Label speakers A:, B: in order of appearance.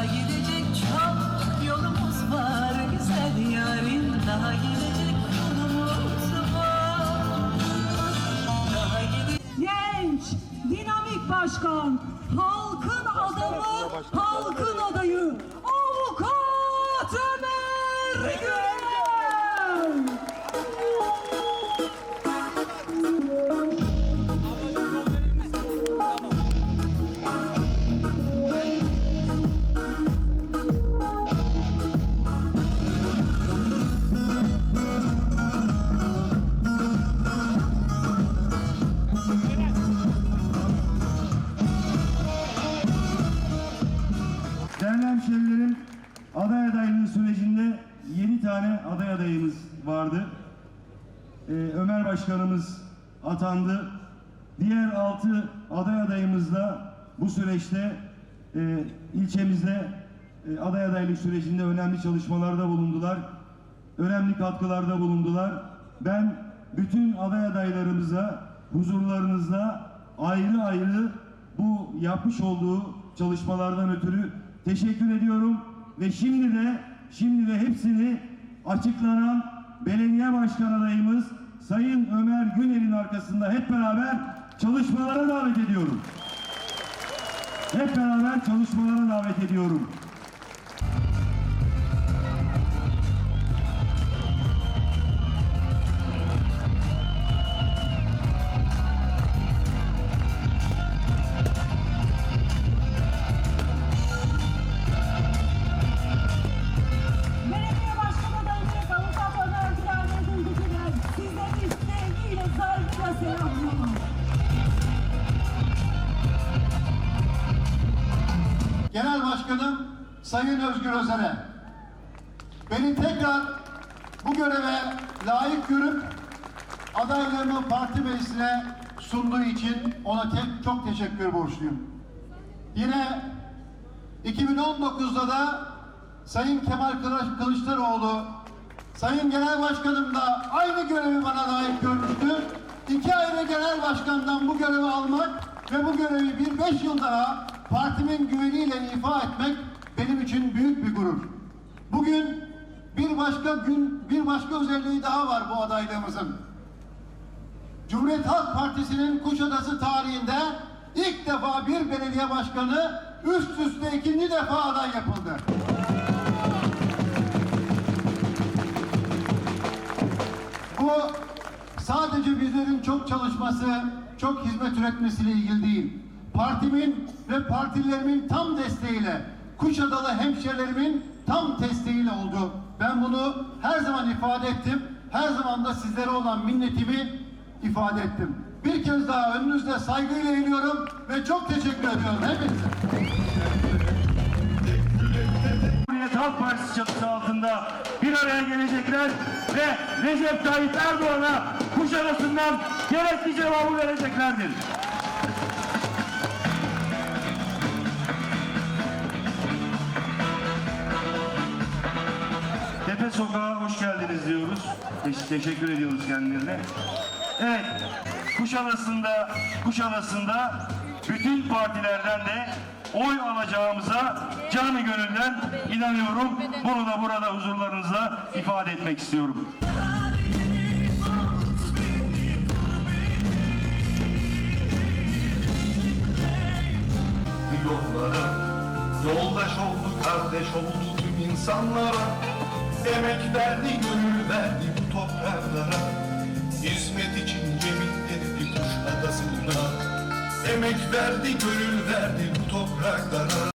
A: daha gidecek çok yolumuz var. Güzel yarim daha
B: gidecek yolumuz var. Daha gidecek... Genç, dinamik başkan. Adayımız vardı. Ee, Ömer Başkanımız atandı. Diğer 6 aday adayımız da bu süreçte e, ilçemizde e, aday adaylık sürecinde önemli çalışmalarda bulundular. Önemli katkılarda bulundular. Ben bütün aday adaylarımıza huzurlarınızda ayrı ayrı bu yapmış olduğu çalışmalardan ötürü teşekkür ediyorum ve şimdi de şimdi de hepsini açıklanan belediye başkan adayımız Sayın Ömer Güner'in arkasında hep beraber çalışmalara davet ediyorum. Hep beraber çalışmalara davet ediyorum.
C: Başkanım Sayın Özgür Özel'e beni tekrar bu göreve layık görüp adaylığımı parti meclisine sunduğu için ona tek, çok teşekkür borçluyum. Yine 2019'da da Sayın Kemal Kılıç- Kılıçdaroğlu Sayın Genel Başkanım da aynı görevi bana layık görmüştü. İki ayrı genel başkandan bu görevi almak ve bu görevi bir beş yıl daha partimin güveniyle ifa etmek benim için büyük bir gurur. Bugün bir başka gün, bir başka özelliği daha var bu adaylığımızın. Cumhuriyet Halk Partisi'nin Kuşadası tarihinde ilk defa bir belediye başkanı üst üste ikinci defa aday yapıldı. Bu sadece bizlerin çok çalışması, çok hizmet üretmesiyle ilgili değil. Partimin ve partilerimin tam desteğiyle, Kuşadalı hemşerilerimin tam desteğiyle oldu. Ben bunu her zaman ifade ettim. Her zaman da sizlere olan minnetimi ifade ettim. Bir kez daha önünüzde saygıyla eğiliyorum ve çok teşekkür ediyorum hepinize.
B: Cumhuriyet Halk Partisi çatısı altında bir araya gelecekler ve Recep Tayyip Erdoğan'a Kuşadası'ndan gerekli cevabı vereceklerdir. Sokağa hoş geldiniz diyoruz. Te- teşekkür ediyoruz kendilerine. Evet, Kuşadası'nda, Kuşadası'nda bütün partilerden de oy alacağımıza canı gönülden inanıyorum. Bunu da burada huzurlarınızda ifade etmek istiyorum.
D: yollara Yoldaş oldu, kardeş oldu tüm insanlara Emek verdi, gönül verdi bu topraklara Hizmet için yemin etti kuş adasına. Emek verdi, gönül verdi bu topraklara